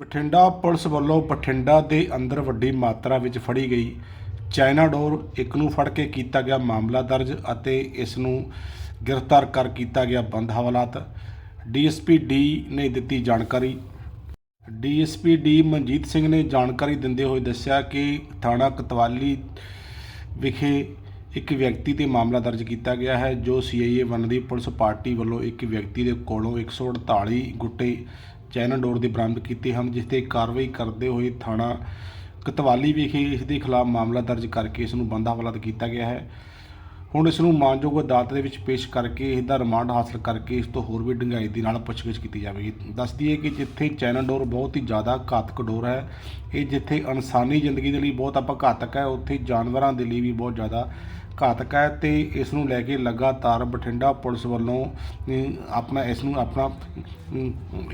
Bathinda police ਵੱਲੋਂ ਬਠਿੰਡਾ ਦੇ ਅੰਦਰ ਵੱਡੀ ਮਾਤਰਾ ਵਿੱਚ ਫੜੀ ਗਈ। ਚਾਈਨਾ ਡੋਰ ਇੱਕ ਨੂੰ ਫੜ ਕੇ ਕੀਤਾ ਗਿਆ ਮਾਮਲਾ ਦਰਜ ਅਤੇ ਇਸ ਨੂੰ ਗ੍ਰਿਫਤਾਰ ਕਰ ਕੀਤਾ ਗਿਆ ਬੰਦ ਹਵਾਲਾਤ। ਡੀਐਸਪੀ ਡੀ ਨੇ ਦਿੱਤੀ ਜਾਣਕਾਰੀ। ਡੀਐਸਪੀ ਡੀ ਮਨਜੀਤ ਸਿੰਘ ਨੇ ਜਾਣਕਾਰੀ ਦਿੰਦੇ ਹੋਏ ਦੱਸਿਆ ਕਿ ਥਾਣਾ ਕਤਵਾਲੀ ਵਿਖੇ ਇੱਕ ਵਿਅਕਤੀ ਤੇ ਮਾਮਲਾ ਦਰਜ ਕੀਤਾ ਗਿਆ ਹੈ, ਜੋ ਸੀਆਈਏ ਵਨ ਦੀ ਪੁਲਿਸ ਪਾਰਟੀ ਵੱਲੋਂ ਇੱਕ ਵਿਅਕਤੀ ਦੇ ਕੋਲੋਂ 148 ਗੁੱਟੇ ਚੈਨਲ ਡੋਰ ਦੇ ਬਰਾਮਦ ਕੀਤੇ ਹਨ, ਜਿਸ ਤੇ ਕਾਰਵਾਈ ਕਰਦੇ ਹੋਏ ਥਾਣਾ ਕਤਵਾਲੀ ਵਿਖੇ ਇਸ ਦੇ ਖਿਲਾਫ ਮਾਮਲਾ ਦਰਜ ਕਰਕੇ ਇਸ ਨੂੰ ਬੰਦਾ ਹਵਾਲਾਤ ਕੀਤਾ ਗਿਆ ਹੈ। ਹੁਣ ਇਸ ਨੂੰ ਮਾਨਯੋਗ ਅਦਾਲਤ ਦੇ ਵਿੱਚ ਪੇਸ਼ ਕਰਕੇ ਇਸ ਦਾ ਰਿਮਾਂਡ ਹਾਸਲ ਕਰਕੇ ਇਸ ਤੋਂ ਹੋਰ ਵੀ ਡੂੰਘਾਈ ਦੇ ਨਾਲ ਪੁੱਛਗਿੱਛ ਕੀਤੀ ਜਾਵੇਗੀ। ਦੱਸਦੀ ਹੈ ਕਿ ਜਿੱਥੇ ਚੈਨਲ ਡੋਰ ਬਹੁਤ ਹੀ ਜ਼ਿਆਦਾ ਘਾਤਕ ਡੋਰ ਹੈ, ਇਹ ਜਿੱਥੇ ਇਨਸਾਨੀ ਜ਼ਿੰਦਗੀ ਦੇ ਲਈ ਬਹੁਤ ਆਪਾਂ ਘਾਤਕ ਹੈ, ਉੱਥੇ ਜਾਨਵਰਾਂ ਦੇ ਲਈ ਵੀ ਬਹੁਤ ਜ਼ਿਆਦਾ ਘਾਤਕ ਹੈ ਤੇ ਇਸ ਨੂੰ ਲੈ ਕੇ ਲਗਾਤਾਰ ਬਠਿੰਡਾ ਪੁਲਿਸ ਵੱਲੋਂ ਆਪਣਾ ਇਸ ਨੂੰ ਆਪਣਾ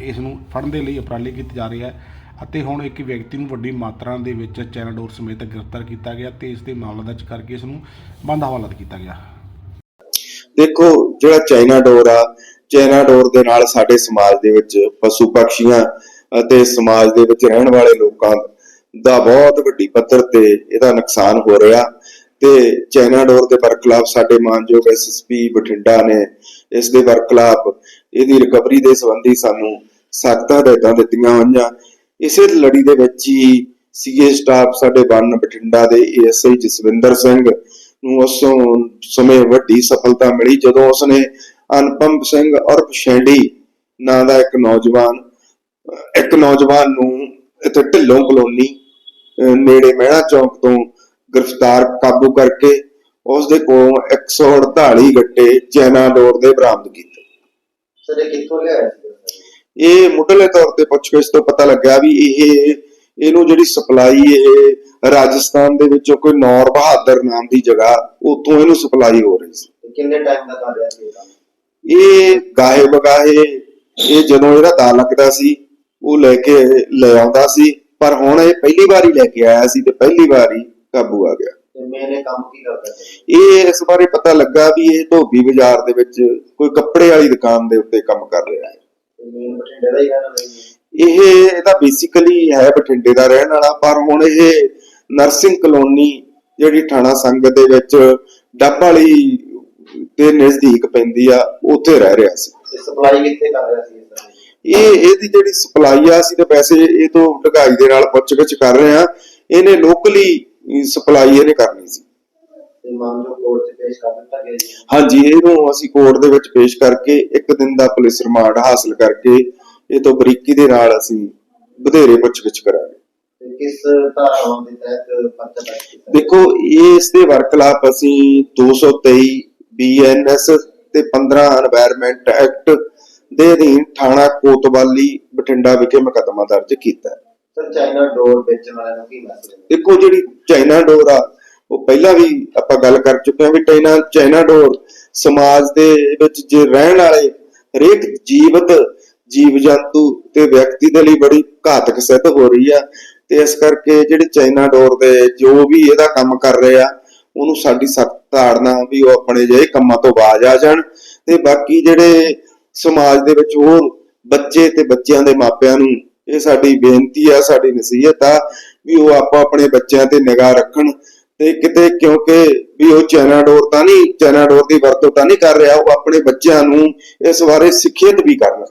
ਇਸ ਨੂੰ ਫੜਨ ਦੇ ਲਈ ਉਪਰਾਲੇ ਕੀਤੇ ਜਾ ਰਹੇ ਹੈ ਅਤੇ ਹੁਣ ਇੱਕ ਵਿਅਕਤੀ ਨੂੰ ਵੱਡੀ ਮਾਤਰਾ ਦੇ ਵਿੱਚ ਚੈਨਲ ਸਮੇਤ ਗ੍ਰਿਫਤਾਰ ਕੀਤਾ ਗਿਆ ਤੇ ਇਸ ਦੇ ਮਾਮਲਾ ਦਰਜ ਕਰਕੇ ਇਸ ਨੂੰ ਬੰਦ ਹਵਾਲਾਤ ਕੀਤਾ ਗਿਆ। ਦੇਖੋ, ਜਿਹੜਾ ਚਾਈਨਾ ਡੋਰ ਆ ਚਾਈਨਾ ਡੋਰ ਦੇ ਨਾਲ ਸਾਡੇ ਸਮਾਜ ਦੇ ਵਿੱਚ ਪਸ਼ੂ ਪਕਸ਼ੀਆਂ ਅਤੇ ਸਮਾਜ ਦੇ ਵਿੱਚ ਰਹਿਣ ਵਾਲੇ ਲੋਕਾਂ ਦਾ ਬਹੁਤ ਵੱਡੀ ਪੱਧਰ ਤੇ ਇਹਦਾ ਨੁਕਸਾਨ ਹੋ ਰਿਹਾ। ਤੇ ਚਾਈਨਾ ਡੋਰ ਦੇ ਬਰਖਲਾਫ ਸਾਡੇ ਮਾਨਯੋਗ ਐਸਐਸਪੀ ਬਠਿੰਡਾ ਨੇ ਇਸ ਦੇ ਬਰਖਲਾਫ ਇਹਦੀ ਰਿਕਵਰੀ ਦੇ ਸੰਬੰਧੀ ਸਾਨੂੰ ਸਖਤ ਹਦਾਇਤਾਂ ਦਿੱਤੀਆਂ ਹੋਈਆਂ। ਇਸੇ ਲੜੀ ਦੇ ਵਿੱਚ ਹੀ ਸੀਏ ਸਟਾਫ ਸਾਡੇ ਬੰਨ ਬਠਿੰਡਾ ਦੇ ਏਐਸਆਈ ਜਸਵਿੰਦਰ ਸਿੰਘ ਨੂੰ ਉਸ ਸਮੇਂ ਵੱਡੀ ਸਫਲਤਾ ਮਿਲੀ ਜਦੋਂ ਉਸਨੇ ਅਨਪਮ ਸਿੰਘ ਔਰ ਸ਼ੈਂਡੀ ਨਾਂ ਦਾ ਇੱਕ ਨੌਜਵਾਨ ਇੱਕ ਨੌਜਵਾਨ ਨੂੰ ਇੱਥੇ ਢਿੱਲੋਂ ਕਲੋਨੀ ਨੇੜੇ ਮਹਿਣਾ ਚੌਕ ਤੋਂ ਗ੍ਰਿਫਤਾਰ ਕਾਬੂ ਕਰਕੇ ਉਸ ਦੇ ਕੋਲੋਂ 148 ਗੱਟੇ ਚੈਨਾ ਡੋਰ ਦੇ ਬਰਾਮਦ ਕੀਤੇ। ਸਰ ਇਹ ਕਿੱਥੋਂ ਲਿਆਇਆ ਸੀ? ਇਹ ਮੁੱਢਲੇ ਤੌਰ ਤੇ ਪੁੱਛਗਿੱਛ ਤੋਂ ਪਤਾ ਲੱਗਿਆ ਵੀ ਇਹ ਇਹਨੂੰ ਜਿਹੜੀ ਸਪਲਾਈ ਇਹ ਰਾਜਸਥਾਨ ਦੇ ਵਿੱਚੋਂ ਕੋਈ ਨੌਰ ਬਹਾਦਰ ਨਾਮ ਦੀ ਜਗ੍ਹਾ ਉੱਥੋਂ ਇਹਨੂੰ ਸਪਲਾਈ ਹੋ ਰਹੀ ਸੀ। ਕਿੰਨੇ ਟਾਈਮ ਦਾ ਕਰ ਰਿਹਾ ਸੀ ਇਹ ਗਾਹੇ ਬਗਾਹੇ ਇਹ ਜਦੋਂ ਇਹਦਾ ਦਾ ਲੱਗਦਾ ਸੀ ਉਹ ਲੈ ਕੇ ਲੈ ਆਉਂਦਾ ਸੀ ਪਰ ਹੁਣ ਇਹ ਪਹਿਲੀ ਵਾਰੀ ਲੈ ਕੇ ਆਇਆ ਸੀ ਤੇ ਪਹਿਲੀ ਵਾਰੀ ਕਾਬੂ ਆ ਗਿਆ। ਤੇ ਮੈਨੇ ਕੰਮ ਕੀ ਕਰਦਾ ਸੀ? ਇਹ ਇਸ ਬਾਰੇ ਪਤਾ ਲੱਗਾ ਵੀ ਇਹ ਧੋਬੀ ਬਾਜ਼ਾਰ ਦੇ ਵਿੱਚ ਕੋਈ ਕੱਪੜੇ ਵਾਲੀ ਦੁਕਾਨ ਦੇ ਉੱਤੇ ਕੰਮ ਕਰ ਰਿਹਾ ਹੈ। ਤੇ ਮੇਨ ਬਠਿੰਡੇ ਦਾ ਹੀ ਰਹਿਣਾ ਨਹੀਂ ਇਹ ਇਹਦਾ ਬੇਸਿਕਲੀ ਹੈ ਬਠਿੰਡੇ ਦਾ ਰਹਿਣ ਵਾਲਾ ਪਰ ਹੁਣ ਇਹ ਨਰਸਿੰਗ ਕਲੋਨੀ ਜਿਹੜੀ ਥਾਣਾ ਸੰਗਤ ਦੇ ਵਿੱਚ ਡੱਬ ਵਾਲੀ ਦੇ ਨਜ਼ਦੀਕ ਪੈਂਦੀ ਆ ਉੱਥੇ ਰਹਿ ਰਿਹਾ ਸੀ। ਤੇ ਸਪਲਾਈ ਕਿੱਥੇ ਕਰ ਰਿਹਾ ਸੀ ਇਹ ਇਹਦੀ ਜਿਹੜੀ ਸਪਲਾਈ ਆ ਸੀ ਤੇ ਪੈਸੇ ਇਹ ਤੋਂ ਢਗਾਈ ਦੇ ਨਾਲ ਪੁੱਛਗਿੱਛ ਕਰ ਰਹੇ ਆ ਇਹਨੇ ਲੋਕਲੀ ਇਹ ਸਪਲਾਈ ਇਹਨੇ ਕਰਨੀ ਸੀ। ਹਾਂਜੀ ਇਹਨੂੰ ਅਸੀਂ ਕੋਰਟ ਦੇ ਵਿੱਚ ਪੇਸ਼ ਕਰਕੇ ਇੱਕ ਦਿਨ ਦਾ ਪੁਲਿਸ ਰਿਮਾਂਡ ਹਾਸਲ ਕਰਕੇ ਇਹ ਤੋਂ ਬਰੀਕੀ ਦੇ ਨਾਲ ਅਸੀਂ ਵਧੇਰੇ ਪੁੱਛਗਿੱਛ ਕਰਾਂਗੇ। ਕਿਸ ਧਾਰਾਵਾਂ ਦੇਖੋ ਇਸ ਦੇ ਵਰਕਲਾਪ ਅਸੀਂ 223 ਬੀਐਨਐਸ ਤੇ 15 এনवायरमेंट ਐਕਟ ਦੇ ਅਧੀਨ ਥਾਣਾ ਕੋਤਵਾਲੀ ਬਠਿੰਡਾ ਵਿਖੇ ਮੁਕੱਦਮਾ ਦਰਜ ਕੀਤਾ ਹੈ। ਸਰ ਚਾਈਨਾ ਡੋਰ ਵੇਚਣ ਵਾਲਿਆਂ ਨੂੰ ਕੀ ਮੈਸੇਜ ਦੇਖੋ, ਜਿਹੜੀ ਚਾਈਨਾ ਡੋਰ ਆ, ਉਹ ਪਹਿਲਾਂ ਵੀ ਆਪਾਂ ਗੱਲ ਕਰ ਚੁੱਕੇ ਹਾਂ ਵੀ ਚਾਈਨਾ ਚਾਈਨਾ ਡੋਰ ਸਮਾਜ ਦੇ ਵਿੱਚ ਜੇ ਰਹਿਣ ਵਾਲੇ ਹਰੇਕ ਜੀਵਤ ਜੀਵ ਜੰਤੂ ਤੇ ਵਿਅਕਤੀ ਦੇ ਲਈ ਬੜੀ ਘਾਤਕ ਸਿੱਧ ਹੋ ਰਹੀ ਆ, ਤੇ ਇਸ ਕਰਕੇ ਜਿਹੜੇ ਚਾਈਨਾ ਡੋਰ ਦੇ ਜੋ ਵੀ ਇਹਦਾ ਕੰਮ ਕਰ ਰਹੇ ਆ, ਉਹਨੂੰ ਸਾਡੀ ਸਖਤ ਧਾਰਨਾ ਵੀ ਉਹ ਆਪਣੇ ਜਿਹੇ ਕੰਮਾਂ ਤੋਂ ਬਾਜ਼ ਆ ਜਾਣ ਤੇ ਬਾਕੀ ਜਿਹੜੇ ਸਮਾਜ ਦੇ ਵਿੱਚ ਹੋਰ ਬੱਚੇ ਤੇ ਬੱਚਿਆਂ ਦੇ ਮਾਪਿਆਂ ਨੂੰ ਇਹ ਸਾਡੀ ਬੇਨਤੀ ਆ, ਸਾਡੀ ਨਸੀਹਤ ਆ ਵੀ ਉਹ ਆਪੋ ਆਪਣੇ ਬੱਚਿਆਂ ਤੇ ਨਿਗਾਹ ਰੱਖਣ ਤੇ ਕਿਤੇ ਕਿਉਂਕਿ ਵੀ ਉਹ ਚੈਨਾ ਡੋਰ ਤਾਂ ਨਹੀਂ, ਚੈਨਾ ਡੋਰ ਦੀ ਵਰਤੋਂ ਤਾਂ ਨਹੀਂ ਕਰ ਰਿਹਾ, ਉਹ ਆਪਣੇ ਬੱਚਿਆਂ ਨੂੰ ਇਸ ਬਾਰੇ ਸਿੱਖਿਅਤ ਵੀ ਕਰਨ।